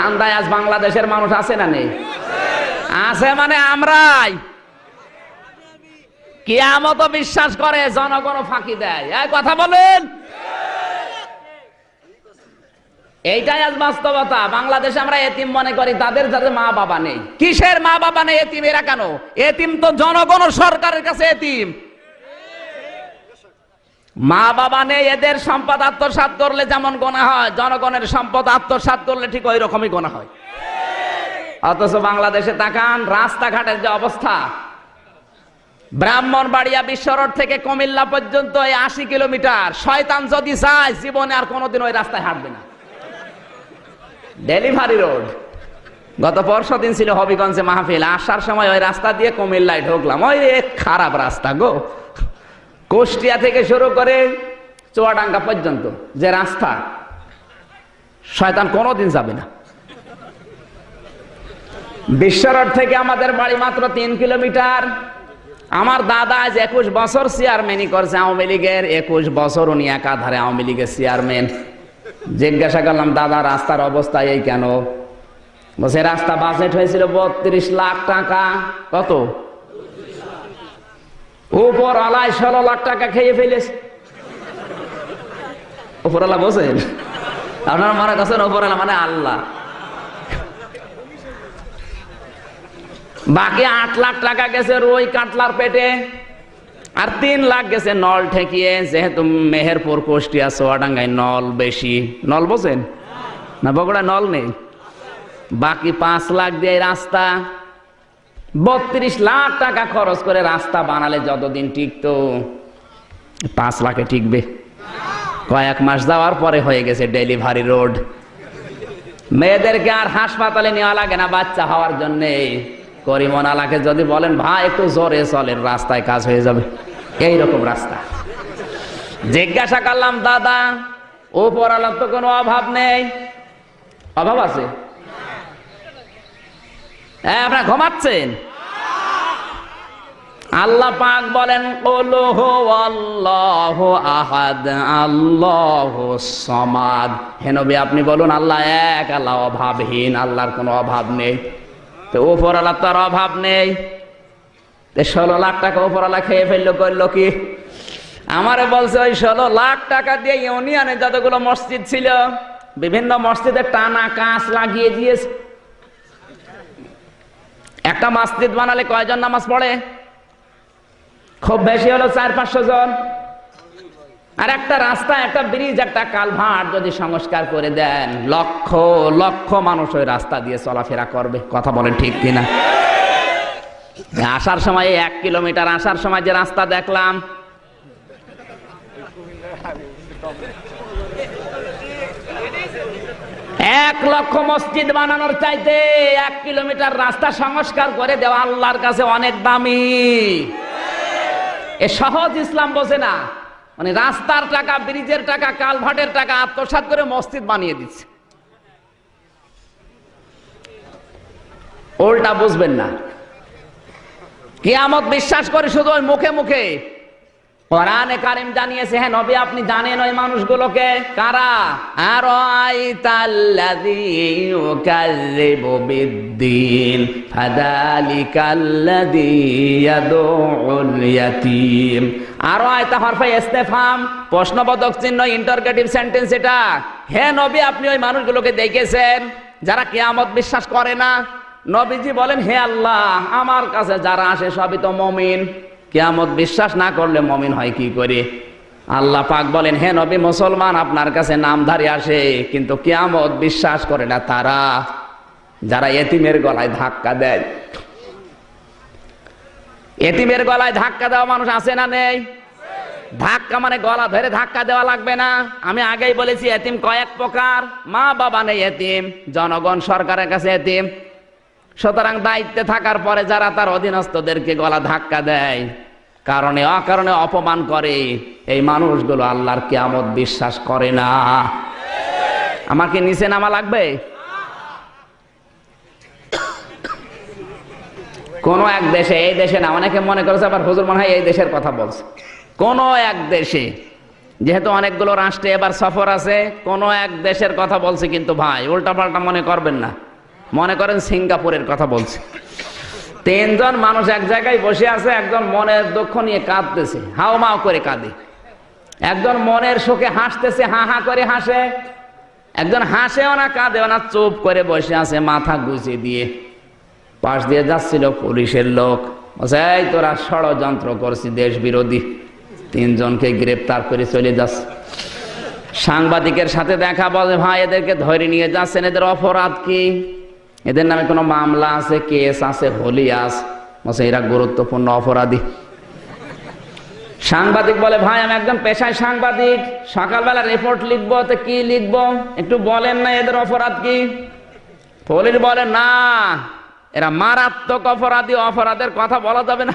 ধান্দায় আজ বাংলাদেশের মানুষ আছে না নেই? আছে মানে আমরাই। কিয়ামত বিশ্বাস করে জনগণ ফাঁকি দেয়। এই কথা বলেন। এইটাই আজ বাস্তবতা। বাংলাদেশে আমরা এতিম মনে করি, তাদের যাদের মা বাবা নেই। কিসের মা বাবা নেই এতিম এরা কেন? এতিম তো জনগণ সরকারের কাছে এতিম। মা বাবা নেই, এদের সম্পদ আত্মসাৎ করলে যেমন গোনা হয়, জনগণের সম্পদ আত্মসাৎ করলে ঠিক ওই রকমই গোনা হয়। অথচ বাংলাদেশে তাকান, রাস্তাঘাটের যে অবস্থা, ব্রাহ্মণবাড়িয়া বিশ্বরোড থেকে কুমিল্লা পর্যন্ত এই আশি কিলোমিটার। শয়তান যদি চায়, জীবনে আর কোনোদিন ওই রাস্তায় হাঁটবে না। Delivery road. গত পরশু দিন ছিল হবিগঞ্জে মাহফিল। আসার সময় ওই রাস্তা দিয়ে কুমিল্লায় ঢুকলাম। ওই খারাপ রাস্তা গো। কুষ্টিয়া থেকে শুরু করে চুয়াডাঙ্গা পর্যন্ত যে রাস্তা, শয়তান কোনোদিন যাবে না। বিশ্বরোড থেকে আমাদের বাড়ি মাত্র তিন কিলোমিটার। আমার দাদা আজ একুশ বছর চেয়ারম্যানই করছে আওয়ামী লীগের। একুশ বছর উনি একাধারে আওয়ামী লীগের চেয়ারম্যান জিজ্ঞাসা করলাম, দাদা, রাস্তার অবস্থা এই কেন? বলছে, রাস্তা বাজেট হয়েছিল বত্রিশ লাখ টাকা। কত? উপর আলায় ষোলো লাখ টাকা খেয়ে ফেলেছে। উপরওয়ালা বসেন আপনার মনে করছেন উপরওয়ালা মানে আল্লাহ। বাকি আট লাখ টাকা গেছে রুই কাটলার পেটে, আর তিন লাখ গেছে নল ঠেকিয়ে, যেহেতু মেহেরপুর, কুষ্টিয়া সোয়াডাঙ্গায় নল বেশি। নল বোঝেন না বগুড়া নল নেই। বাকি পাঁচ লাখ দিয়ে রাস্তা। বত্রিশ লাখ টাকা খরচ করে রাস্তা বানালে যতদিন টিকতো, পাঁচ লাখে টিকবে। কয়েক মাস যাওয়ার পরে হয়ে গেছে ডেলিভারি রোড। মেয়েদেরকে আর হাসপাতালে নেওয়া লাগে না বাচ্চা হওয়ার জন্যে। করিমন আলাকে যদি বলেন, ভাই, একটু জোরে চলেন, রাস্তায় কাজ হয়ে যাবে। এই রকম রাস্তা। জিজ্ঞাসা করলাম, দাদা ওপর আলার তো কোনো অভাব নেই? অভাব আছে। হ্যাঁ আপনারা ঘুমাচ্ছেন? আল্লাহ পাক বলেন আল্লাহ আহাদ, আল্লাহ সমাদ। হেনবি আপনি বলুন, আল্লাহ এক, আল্লাহ অভাবহীন, আল্লাহর কোনো অভাব নেই। তো ওপর আল্লাহ তার অভাব নেই। ষোলো লাখ টাকা ওপর আল্লাহ খেয়ে ফেলল, করল কি? আমারে বলছে, ওই ষোলো লাখ টাকা দিয়ে ইউনিয়নে যতগুলো মসজিদ ছিল, বিভিন্ন মসজিদে টানা কাঁচ লাগিয়ে দিয়েছে। একটা মসজিদ বানালে কয়জন নামাজ পড়ে? খুব বেশি হলো চার, পাঁচশো জন। আর একটা রাস্তা, একটা ব্রিজ, একটা কালভার্ট যদি সংস্কার করে দেন, লক্ষ লক্ষ মানুষ ওই রাস্তা দিয়ে চলাফেরা করবে। কথা বলেন ঠিক কিনা? আসার সময় এক কিলোমিটার আসার সময় যে রাস্তা দেখলাম, এক লক্ষ মসজিদ বানানোর চাইতে এক কিলোমিটার রাস্তা সংস্কার করে দেওয়া আল্লাহর কাছে অনেক দামি। এ সহজ ইসলাম বোঝে না। মানে রাস্তার টাকা, ব্রিজের টাকা, কালভার্টের টাকা আত্মসাত করে মসজিদ বানিয়ে দিচ্ছে। ওল্টা বুঝবেন না। কিয়ামত বিশ্বাস করে শুধু ওই মুখে মুখে কোরআনে কারিম জানিয়েছে হ্যাঁ নবী, আপনি জানেন ওই মানুষগুলোকে? কারা? আর আর আয়তা হরফে ইস্তেফাম, প্রশ্নবোধক চিহ্ন, ইন্টারগেটিভ সেন্টেন্স এটা। হে নবী, আপনি ওই মানুষগুলোকে দেখেছেন যারা কিয়ামত বিশ্বাস করে না? নবীজি বলেন, হে আল্লাহ, আমার কাছে যারা আসে সবই তো মমিন। কেয়ামত বিশ্বাস না করলে মমিন হয় কি করে? আল্লাহ পাক বলেন, হে নবী, মুসলমান আপনার কাছে নামধারী আসে, কিন্তু কেয়ামত বিশ্বাস করে না তারা। যারা এতিমের গলায় ধাক্কা দেয়। এতিমের গলায় ধাক্কা দেওয়া মানুষ আছে না নেই? ধাক্কা মানে গলা ধরে ধাক্কা দেওয়া লাগবে না। আমি আগেই বলেছি, এতিম কয়েক প্রকার। মা বাবা নেই এতিম, জনগণ সরকারের কাছে এতিম। সুতরাং দায়িত্বে থাকার পরে যারা তার অধীনস্থদেরকে গলা ধাক্কা দেয়, কারণে, অকারণে অপমান করে, এই মানুষগুলো আল্লাহর কেয়ামত বিশ্বাস করে না। আমাকে নিচে নামা লাগবে? কোন এক দেশে, এই দেশে না, অনেকে মনে করেছে, আবার হুজুর মনে হয় এই দেশের কথা বলছে। কোন এক দেশে, যেহেতু অনেকগুলো রাষ্ট্রে এবার সফর আছে, কোনো এক দেশের কথা বলছি কিন্তু ভাই, উল্টাপাল্টা মনে করবেন না। মনে করেন সিঙ্গাপুরের কথা বলছি। তিনজন মানুষ এক জায়গায় বসে আছে, একজন মনের দুঃখ নিয়ে কাঁদতেছে। হাও মাও করে কাঁদে। একজন মনের শোকে হাসতেছে, হা হা করে হাসে। একজন হাসেও না, কাঁদেও না, চুপ করে বসে আছে মাথা গুছিয়ে দিয়ে। পাশ দিয়ে যাচ্ছিল পুলিশের লোক। এই তোরা ষড়যন্ত্র করছি দেশ বিরোধী। তিনজনকে গ্রেপ্তার করে চলে যাচ্ছে সাংবাদিকের সাথে দেখা বলে, ভাই, এদেরকে ধরে নিয়ে যাচ্ছেন, এদের অপরাধ কি? এদের নামে কোনো মামলা আছে, কেস আছে হোলি আস বলছে এরা গুরুত্বপূর্ণ অপরাধী। সাংবাদিক বলে, ভাই, আমি একদম পেশায় সাংবাদিক। সকালবেলা রিপোর্ট লিখব, তো কি লিখব? একটু বলেন না এদের অপরাধ কি? পুলিশ বলে, না, এরা মারাত্মক অপরাধী, অপরাধের কথা বলা যাবে না।